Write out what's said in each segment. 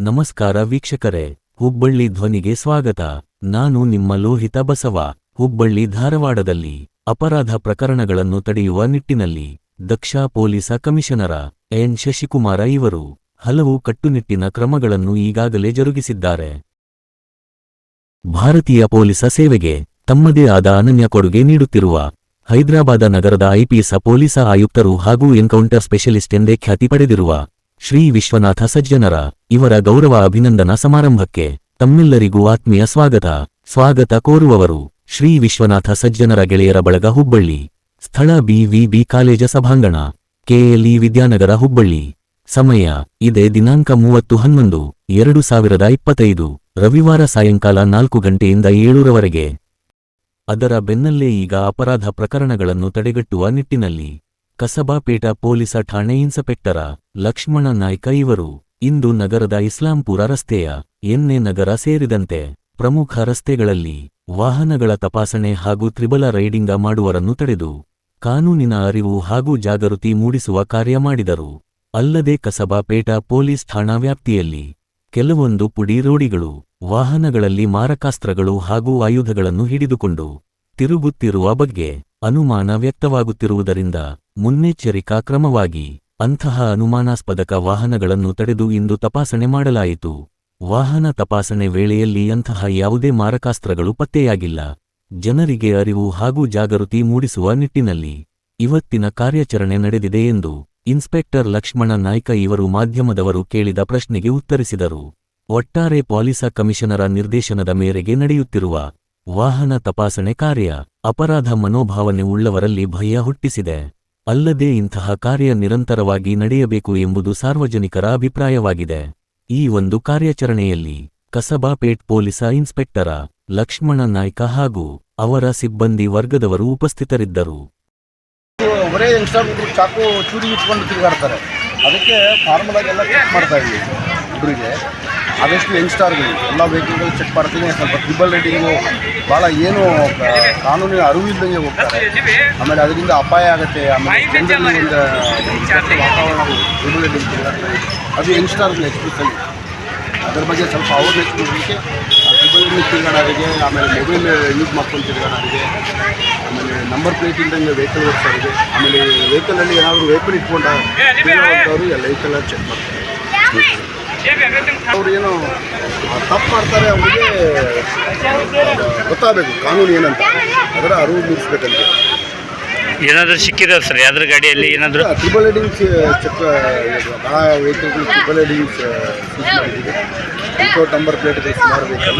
ನಮಸ್ಕಾರ ವೀಕ್ಷಕರೇ, ಹುಬ್ಬಳ್ಳಿ ಧ್ವನಿಗೆ ಸ್ವಾಗತ. ನಾನು ನಿಮ್ಮ ಲೋಹಿತ ಬಸವ. ಹುಬ್ಬಳ್ಳಿ ಧಾರವಾಡದಲ್ಲಿ ಅಪರಾಧ ಪ್ರಕರಣಗಳನ್ನು ತಡೆಯುವ ನಿಟ್ಟಿನಲ್ಲಿ ದಕ್ಷ ಪೊಲೀಸ ಕಮಿಷನರ ಎನ್. ಶಶಿಕುಮಾರ ಇವರು ಹಲವು ಕಟ್ಟುನಿಟ್ಟಿನ ಕ್ರಮಗಳನ್ನು ಈಗಾಗಲೇ ಜರುಗಿಸಿದ್ದಾರೆ. ಭಾರತೀಯ ಪೊಲೀಸ ಸೇವೆಗೆ ತಮ್ಮದೇ ಆದ ಅನನ್ಯ ಕೊಡುಗೆ ನೀಡುತ್ತಿರುವ ಹೈದರಾಬಾದ ನಗರದ ಐಪಿಎಸ್ ಪೊಲೀಸ ಆಯುಕ್ತರು ಹಾಗೂ ಎನ್ಕೌಂಟರ್ ಸ್ಪೆಷಲಿಸ್ಟ್ ಎಂದೇ ಖ್ಯಾತಿ ಪಡೆದಿರುವ ಶ್ರೀ ವಿಶ್ವನಾಥ ಸಜ್ಜನರ ಇವರ ಗೌರವ ಅಭಿನಂದನಾ ಸಮಾರಂಭಕ್ಕೆ ತಮ್ಮೆಲ್ಲರಿಗೂ ಆತ್ಮೀಯ ಸ್ವಾಗತ. ಸ್ವಾಗತ ಕೋರುವವರು ಶ್ರೀ ವಿಶ್ವನಾಥ ಸಜ್ಜನರ ಗೆಳೆಯರ ಬಳಗ ಹುಬ್ಬಳ್ಳಿ, ಸ್ಥಳ ಬಿವಿಬಿ ಕಾಲೇಜ ಸಭಾಂಗಣ ಕೆಎಲ್ಇ ವಿದ್ಯಾನಗರ ಹುಬ್ಬಳ್ಳಿ. ಸಮಯ ಇದೇ ದಿನಾಂಕ ಮೂವತ್ತು ಹನ್ನೊಂದು, ಎರಡು ಸಾವಿರದ ಇಪ್ಪತ್ತೈದು, ರವಿವಾರ ಸಾಯಂಕಾಲ ನಾಲ್ಕು ಗಂಟೆಯಿಂದ ಏಳೂರವರೆಗೆ. ಅದರ ಬೆನ್ನಲ್ಲೇ ಈಗ ಅಪರಾಧ ಪ್ರಕರಣಗಳನ್ನು ತಡೆಗಟ್ಟುವ ನಿಟ್ಟಿನಲ್ಲಿ. ಕಸಬಾಪೇಟ ಪೊಲೀಸ ಠಾಣೆ ಇನ್ಸ್ಪೆಕ್ಟರ ಲಕ್ಷ್ಮಣ ನಾಯ್ಕ ಇವರು ಇಂದು ನಗರದ ಇಸ್ಲಾಂಪುರ ರಸ್ತೆಯ ಎನ್ನೆ ನಗರ ಸೇರಿದಂತೆ ಪ್ರಮುಖ ರಸ್ತೆಗಳಲ್ಲಿ ವಾಹನಗಳ ತಪಾಸಣೆ ಹಾಗೂ ತ್ರಿಬಲ ರೈಡಿಂಗ ಮಾಡುವರನ್ನು ತಡೆದು ಕಾನೂನಿನ ಅರಿವು ಹಾಗೂ ಜಾಗೃತಿ ಮೂಡಿಸುವ ಕಾರ್ಯ ಮಾಡಿದರು. ಅಲ್ಲದೆ ಕಸಬಾಪೇಟ ಪೊಲೀಸ್ ಠಾಣಾ ವ್ಯಾಪ್ತಿಯಲ್ಲಿ ಕೆಲವೊಂದು ಪುಡಿ ರೋಡಿಗಳು ವಾಹನಗಳಲ್ಲಿ ಮಾರಕಾಸ್ತ್ರಗಳು ಹಾಗೂ ಆಯುಧಗಳನ್ನು ಹಿಡಿದುಕೊಂಡು ತಿರುಗುತ್ತಿರುವ ಬಗ್ಗೆ ಅನುಮಾನ ವ್ಯಕ್ತವಾಗುತ್ತಿರುವುದರಿಂದ ಮುನ್ನೆಚ್ಚರಿಕಾ ಕ್ರಮವಾಗಿ ಅಂತಹ ಅನುಮಾನಾಸ್ಪದಕ ವಾಹನಗಳನ್ನು ತಡೆದು ಇಂದು ತಪಾಸಣೆ ಮಾಡಲಾಯಿತು. ವಾಹನ ತಪಾಸಣೆ ವೇಳೆಯಲ್ಲಿ ಅಂತಹ ಯಾವುದೇ ಮಾರಕಾಸ್ತ್ರಗಳು ಪತ್ತೆಯಾಗಿಲ್ಲ. ಜನರಿಗೆ ಅರಿವು ಹಾಗೂ ಜಾಗೃತಿ ಮೂಡಿಸುವ ನಿಟ್ಟಿನಲ್ಲಿ ಇವತ್ತಿನ ಕಾರ್ಯಾಚರಣೆ ನಡೆದಿದೆ ಎಂದು ಇನ್ಸ್ಪೆಕ್ಟರ್ ಲಕ್ಷ್ಮಣ ನಾಯ್ಕ ಇವರು ಮಾಧ್ಯಮದವರು ಕೇಳಿದ ಪ್ರಶ್ನೆಗೆ ಉತ್ತರಿಸಿದರು. ಒಟ್ಟಾರೆ ಪಾಲಿಸ ಕಮಿಷನರ ನಿರ್ದೇಶನದ ಮೇರೆಗೆ ನಡೆಯುತ್ತಿರುವ ವಾಹನ ತಪಾಸಣೆ ಕಾರ್ಯ. ಅಪರಾಧ ಮನೋಭಾವನೆ ಉಳ್ಳವರಲ್ಲಿ ಭಯ ಹುಟ್ಟಿಸಿದೆ. ಅಲ್ಲದೆ ಇಂತಹ ಕಾರ್ಯ ನಿರಂತರವಾಗಿ ನಡೆಯಬೇಕು ಎಂಬುದು ಸಾರ್ವಜನಿಕರ ಅಭಿಪ್ರಾಯವಾಗಿದೆ. ಈ ಒಂದು ಕಾರ್ಯಾಚರಣೆಯಲ್ಲಿ ಕಸಬಾಪೇಟ್ ಪೊಲೀಸ ಇನ್ಸ್ಪೆಕ್ಟರ ಲಕ್ಷ್ಮಣ ನಾಯ್ಕ ಹಾಗೂ ಅವರ ಸಿಬ್ಬಂದಿ ವರ್ಗದವರು ಉಪಸ್ಥಿತರಿದ್ದರು. ಚಾಕು ಚೂರಿ ಇಟ್ಕೊಂಡು ತಿರುಗಾಡ್ತಾರೆ. ಅದಕ್ಕೆ ಫಾರ್ಮುಲಾಗೆಲ್ಲ ಮಾಡ್ತಾ ಇದ್ವಿ ಹುಡುಗರಿಗೆ ಆದಷ್ಟು ಯಂಗ್ಸ್ಟಾರ್ಗಳು, ಎಲ್ಲ ವೆಹಿಕಲ್ಗಳು ಚೆಕ್ ಮಾಡ್ತೀನಿ, ಸ್ವಲ್ಪ ಟ್ರಿಬಲ್ ರೈಡಿಂಗು ಭಾಳ ಏನು ಕಾನೂನಿನ ಇದ್ದಂಗೆ ಹೋಗ್ತಾರೆ. ಆಮೇಲೆ ಅದರಿಂದ ಅಪಾಯ ಆಗುತ್ತೆ, ಆಮೇಲೆ ಜನರಲ್ಲಿ ಒಂದು ವಾತಾವರಣ ಟ್ರಿಬಲ್ ತಿರುಗಾಡ್ತಾರೆ ಅದು ಯಂಗ್ಸ್ಟಾರ್ಗಳು ಎಕ್ಸ್ಪೆಷಲಿ ಅದ್ರ ಬಗ್ಗೆ ಸ್ವಲ್ಪ ಅವೇರ್ನೆಸ್ ಕೊಡಲಿಕ್ಕೆ ಟ್ರಿಬಲ್ ರೈಡಿಂಗ್ ತಿರುಗಾಡೋರಿಗೆ, ಆಮೇಲೆ ಮೊಬೈಲ್ ಯೂಸ್ ಮಾಡ್ಕೊಂಡು ತಿರುಗಾಡೋರಿಗೆ, ಆಮೇಲೆ ನಂಬರ್ ಪ್ಲೇಟ್ ಇಲ್ದಂಗೆ ವೆಹಿಕಲ್ ಓಡಿಸೋರಿಗೆ, ಆಮೇಲೆ ವೆಹಿಕಲಲ್ಲಿ ಏನಾದರೂ ವೆಹಿಕಲ್ ಅವರು ಎಲ್ಲ ವೆಹಿಕಲ್ ಚೆಕ್ ಮಾಡ್ತಾರೆ. ಅವ್ರು ಏನು ತಪ್ಪು ಮಾಡ್ತಾರೆ ಅವರಿಗೆ ಗೊತ್ತಾಗಬೇಕು ಕಾನೂನು ಏನಂತ. ಅದರ ಅರಿವು ಮೂಡಿಸ್ಬೇಕಂತೆ. ಏನಾದರೂ ಸಿಕ್ಕಿದೆ ಸರ್ ಯಾವ್ದ್ರ ಗಾಡಿಯಲ್ಲಿ ಏನಾದರೂ? ಟ್ರಿಬಲ್ ಹೆಡಿಂಗ್ ಚೆಕ್ ಭಾಳ ವೆಹಿಕಲ್ಗಳು triple heading without number plate ಸುಮಾರು ವೆಹಿಕಲ್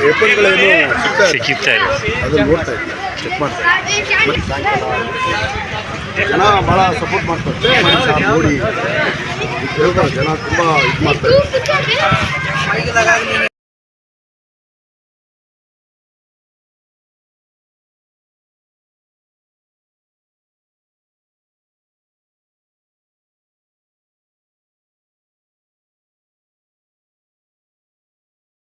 ವೆಹಿಕಲ್ಗಳೇನು ಸಿಗ್ತಾ ಇದೆ. ಸಿಕ್ಕಿತ್ತಾ ಇದೆ. ಅದನ್ನು ನೋಡ್ತಾ ಇದ್ದೀವಿ. ಚೆಕ್ ಮಾಡ್ತಾ ನಾನು ಮತ್ತೆ ಜನ ಭಾಳ ಸಪೋರ್ಟ್ ಮಾಡ್ತಾರೆ. ನೋಡಿ. ಕೇಳ್ತಾರೆ ಜನ ತುಂಬ ಇದು ಮಾಡ್ತಾರೆ.